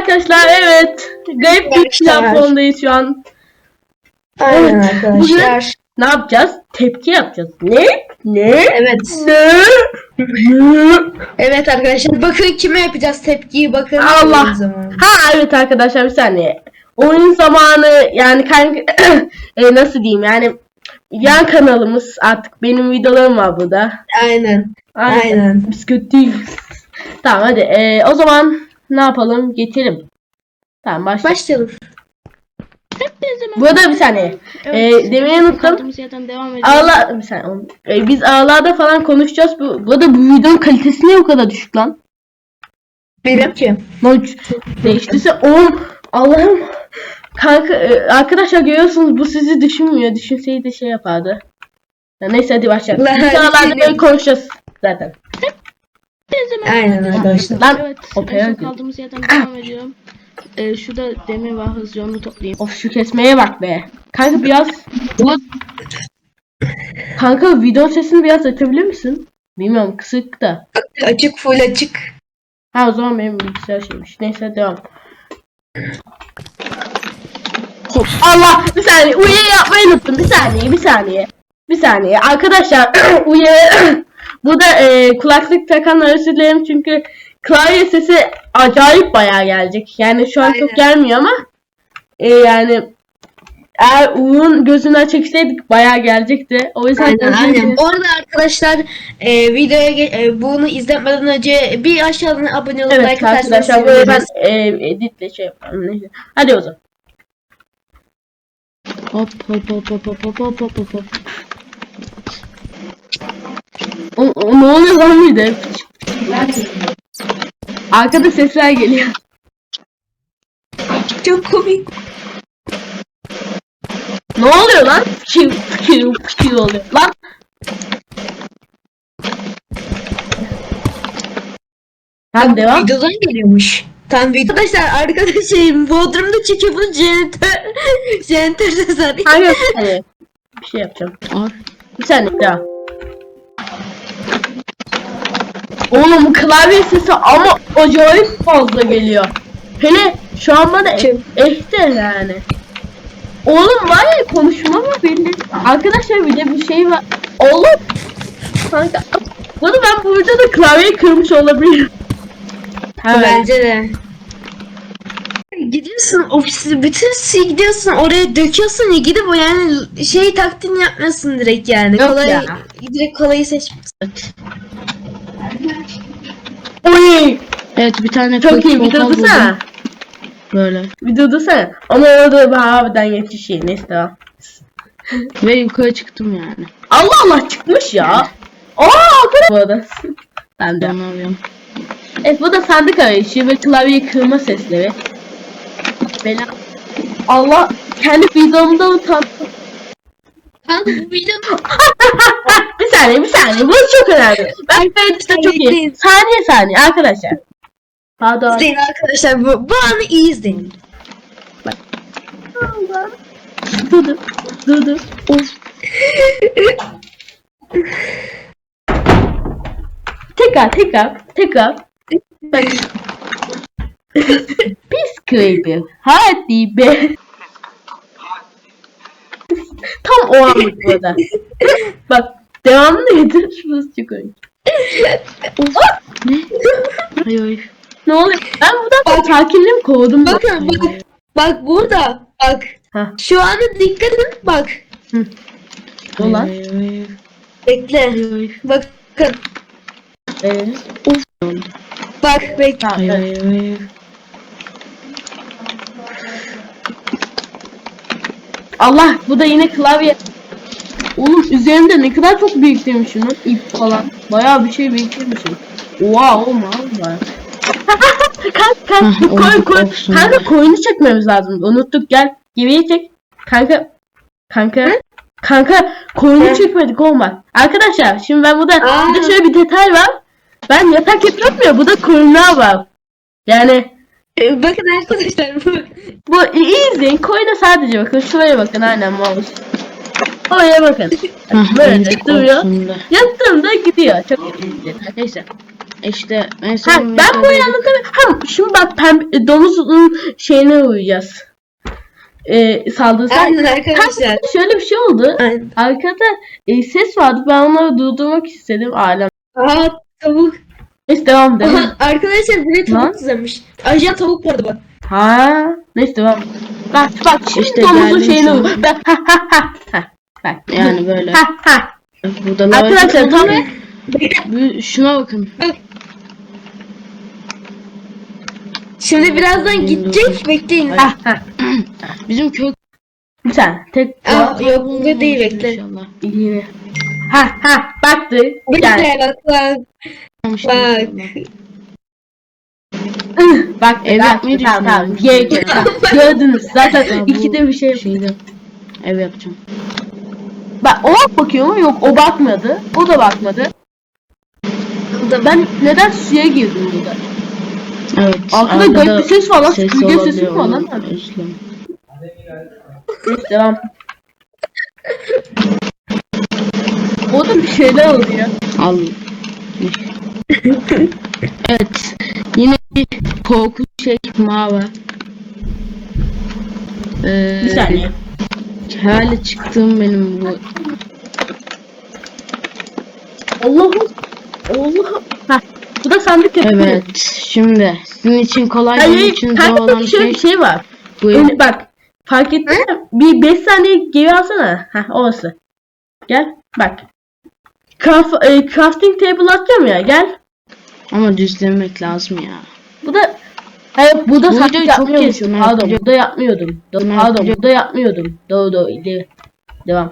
arkadaşlar evet. Garip bir platformdayız şu an. Aynen Evet. arkadaşlar. Ne yapacağız? Tepki yapacağız. Ne? Ne? Evet. Ne? Ne? Evet arkadaşlar bakın kime yapacağız tepkiyi bakın. Allah. Ha evet arkadaşlar bir saniye. Oyun zamanı yani kanka e, nasıl diyeyim yani yan kanalımız artık benim videolarım var burada. Aynen. Aynen. Aynen. Biz kötü değiliz. Tamam hadi e, o zaman ne yapalım geçelim. Tamam başla. Başlayalım. Burada bir saniye. E, demeyi unuttum. Ağla bir saniye. oğlum. E, biz ağlarda falan konuşacağız. Bu, bu arada bu videonun kalitesi niye bu kadar düşük lan? Benim ki. Lan ç- değiştirse oğlum Allah'ım kanka e, arkadaşlar görüyorsunuz bu sizi düşünmüyor. Düşünseydi şey yapardı. Ya neyse hadi başlayalım. Biz ağlarda böyle konuşacağız zaten. Aynen arkadaşlar. Lan Evet. opera en son gibi. kaldığımız yerden devam ediyorum. Ee, şurada demir var hızlıca onu toplayayım. Of şu kesmeye bak be. Kanka biraz Kanka video sesini biraz açabilir misin? Bilmiyorum kısık da. Açık full açık. Ha o zaman benim bilgisayar şeymiş. Neyse devam. Hop. Allah bir saniye uyarı yapmayı unuttum. Bir saniye bir saniye. Bir saniye. Arkadaşlar uyarı burada e, kulaklık takanlar özür dilerim çünkü klavye sesi acayip bayağı gelecek. Yani şu an çok Aynen. gelmiyor ama e, yani eğer Uğur'un gözünden çekseydik bayağı gelecekti. O yüzden Aynen aynen. Bu arada arkadaşlar e, videoya e, bunu izlemeden önce bir aşağıdan abone olup Evet like atarsanız arkadaşlar böyle ben e, editle şey yaparım. Neyse. Hadi o zaman. Hop hop hop hop hop hop hop hop hop hop. O, o, ne oluyor lan mıydı? Arkada sesler geliyor. Çok komik. Ne oluyor lan? Fıkır fıkır fıkır oluyor. Lan. Tamam devam. Videodan geliyormuş. Tam video. Arkadaşlar arkadaşım Bodrum'da çekiyor bunu jeneratör. jeneratör sesi Hangi bir şey yapacağım. Bir saniye daha. Oğlum klavye sesi ama acayip fazla geliyor. Hele şu an bana Kim? ehte yani. Oğlum var ya konuşma mı belli? Arkadaşlar bir de bir şey var. Oğlum. Kanka. Bunu ben burada da klavyeyi kırmış olabilirim. Evet. Bence de. Gidiyorsun ofise bütün şey gidiyorsun oraya döküyorsun ya gidip o yani şey taktiğini yapmıyorsun direkt yani. Yok kolay, ya. Direkt kolayı seçmiyorsun. Oy. Evet bir tane Çok iyi portal videoda buldum. sen. Böyle. Videoda sen. Ama orada bir harbiden yetişiyor. Neyse devam. Ve yukarı çıktım yani. Allah Allah çıkmış ya. Aa. Bu arada. Ben de. Ben. Evet bu da sandık arayışı ve klavye kırma sesleri. Bela. Allah kendi videomda utandım. Kanka bu video bir saniye bir saniye bu çok önemli. Ben böyle işte çok iyi. Saniye saniye arkadaşlar. Pardon. izleyin arkadaşlar bu, bu anı iyi izleyin. Dur dur. Dur dur. Of. tekrar tekrar tekrar. Bak. Pis Creeper. Hadi be. Tam o anlık böyle. Bak devamını getirirsiniz çıkın. ne? Ay ay. Ne oluyor? Ben buradan sakinliğimi kovdum. Bakın bak. Yani. Bak burada. Bak. Heh. Şu anda dikkat et bak. Hı. Ulan. Ay, ay, ay. Bekle. Ay, ay. Bakın. Ee? Uf. Bak bekle. Ay, ay, ay. Allah bu da yine klavye. Oğlum üzerinde ne kadar çok biriktirmişim lan ip falan. Bayağı bir şey biriktirmişim. Oha oğlum valla. kanka kanka Hah, koy oldu, koy. olsun. Kanka koyunu çekmemiz lazım. Unuttuk gel. Geriye çek. Kanka. Kanka. Kanka koyunu Hı? çekmedik olmaz. Arkadaşlar şimdi ben burada Aa. bir de şöyle bir detay var. Ben yatak yapıyorum ya bu da koyunlar var. Yani Bakın arkadaşlar bu. bu iyi izleyin. Koyuna sadece bakın. Şuraya bakın aynen mouse. Oraya bakın. Böyle duruyor. Yattığımda gidiyor. Çok iyi arkadaşlar. işte en Ha, ben bu anlatamıyorum. Ha, şimdi bak pembe, domuzun şeyine uyacağız. Ee, saldırısı. Aynen arkadaşlar. Şöyle bir şey oldu. Aynen. Arkada e, ses vardı. Ben onları durdurmak istedim. Alem. Aa tavuk. Neyse devam edelim. Aha, arkadaşlar buraya Lan. tavuk kızarmış. Ajan tavuk vardı bak. ha, neyse devam. Bak bak şimdi İşte domuzun an. uy. Bak ha ha ha. ha. Bak. Yani böyle. Ha ha. Burada lava Arkadaşlar tam? Bu- Şuna bakın. Şimdi birazdan gidecek bekleyin. ha ha. Bizim köy Bir saniye. Tek Aa, yok burada değil bekle. İnşallah. yine. Ha ha. Baktı. Yani. Bekle bak bak. Bak. Ev tamam, yapmayı düşünüyorum. Gerek yok. Gördünüz. Zaten ikide bir şey. Şeyde ev yapacağım. Bak o bakıyor mu? Yok o bakmadı. O da bakmadı. Ben neden suya girdim burada? Evet. Arkada garip bir ses var lan. ses Süpürge sesi var lan? Neyse devam. Orada bir şeyler oluyor. Al. Evet. Yine bir korku şey mavi. Ee, Bir saniye. Hali çıktım benim bu. Allah'ım. Allah'ım. Heh. Bu da sandık yapıyor. Evet. Şimdi sizin için kolay Hayır, benim için zor olan şey bir şey var. bu. Öyle, bak. Fark ettin mi? Bir 5 saniye geri alsana. Heh orası. Gel. Bak. Craft, e, crafting table atacağım ya. Gel. Ama düzlemek lazım ya. Bu da Hayır Bu saklı videoyu çok yapmıyordum. Pardon biliyorum. burada yapmıyordum. Do- Pardon biliyorum. burada yapmıyordum. Doğru doğru. Devam.